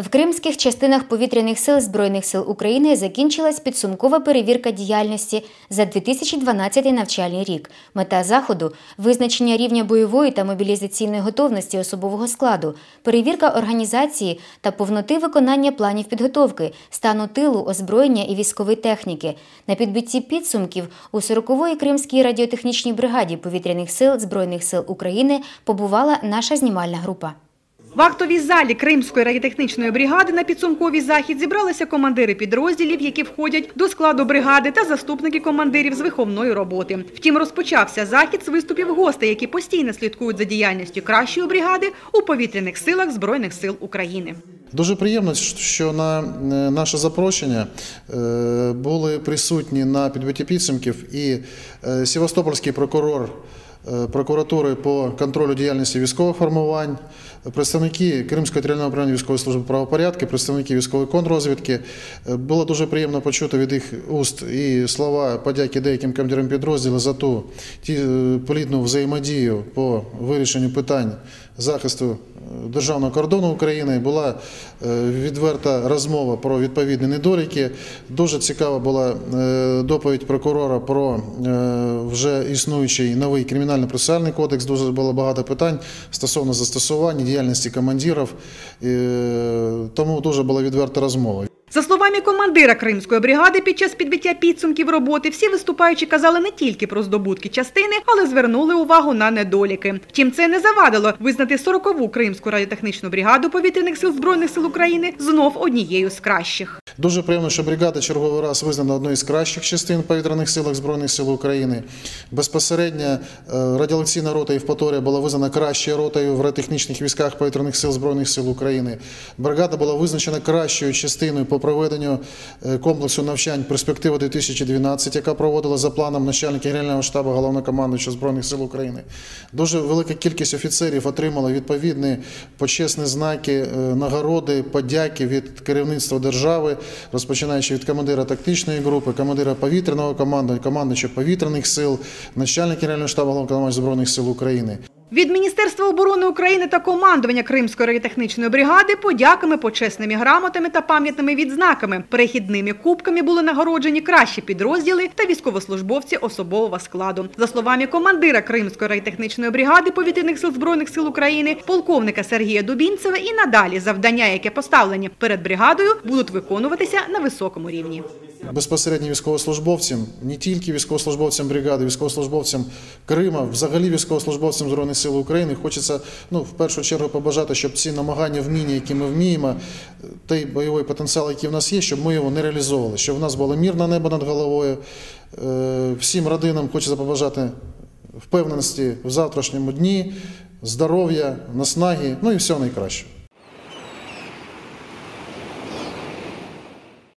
В кримських частинах повітряних сил Збройних сил України закінчилась підсумкова перевірка діяльності за 2012 навчальний рік. Мета заходу визначення рівня бойової та мобілізаційної готовності особового складу, перевірка організації та повноти виконання планів підготовки, стану тилу, озброєння і військової техніки. На підбитті підсумків у 40-ї Кримській радіотехнічній бригаді повітряних сил Збройних сил України побувала наша знімальна група. В актовій залі Кримської радіотехнічної бригади на підсумковий захід зібралися командири підрозділів, які входять до складу бригади, та заступники командирів з виховної роботи. Втім, розпочався захід з виступів гостей, які постійно слідкують за діяльністю кращої бригади у повітряних силах Збройних сил України. Дуже приємно, що на е, наше запрошення е, були присутні на підбитті підсумків і е, Севастопольський прокурор прокуратури по контролю діяльності військових формувань, представники Кримського територіального управління військової служби правопорядку, представники військової контррозвідки. Е, Було дуже приємно почути від їх уст і слова подяки деяким командирам підрозділу за ту ті е, плідну взаємодію по вирішенню питань захисту е, державного кордону України. Була е, відверта розмова про відповідні недоліки. Дуже цікава була е, доповідь прокурора про вже існуючий новий кримінально-процесуальний кодекс. Дуже було багато питань стосовно застосування діяльності командирів. Тому дуже була відверта розмова. За словами командира Кримської бригади, під час підбиття підсумків роботи всі виступаючі казали не тільки про здобутки частини, але звернули увагу на недоліки. Втім, це не завадило визнати 40-ву Кримську радіотехнічну бригаду повітряних сил Збройних сил України знов однією з кращих. Дуже приємно, що бригада черговий раз визнана одною з кращих частин повітряних силах Збройних сил України. Безпосередньо е, радіолекційна рота Євпаторія була визнана кращою ротою в радіотехнічних військах повітряних сил Збройних сил України. Бригада була визначена кращою частиною по проведенню е, комплексу навчань перспектива 2012, яка проводила за планом начальника Генерального штабу головнокомандуючого Збройних сил України. Дуже велика кількість офіцерів отримала відповідні почесні знаки, е, нагороди, подяки від керівництва держави, розпочинаючи від командира тактичної групи, командира повітряного команду, командуючи повітряних сил, начальник Генерального штабу головнокомандуючого Збройних сил України. Від Міністерства оборони України та командування Кримської радіотехнічної бригади подяками, почесними грамотами та пам'ятними відзнаками. Перехідними кубками були нагороджені кращі підрозділи та військовослужбовці особового складу. За словами командира Кримської радіотехнічної бригади повітряних сил Збройних сил України, полковника Сергія Дубінцева, і надалі завдання, яке поставлені перед бригадою, будуть виконуватися на високому рівні. Безпосередньо військовослужбовцям, не тільки військовослужбовцям бригади, військовослужбовцям Крима, взагалі військовослужбовцям Збройних сил України. Хочеться ну, в першу чергу побажати, щоб ці намагання, вміння, які ми вміємо, той бойовий потенціал, який в нас є, щоб ми його не реалізовували, щоб в нас було мирне небо над головою. Е, Всім родинам хочеться побажати впевненості в завтрашньому дні, здоров'я, наснаги, ну і всього найкращого.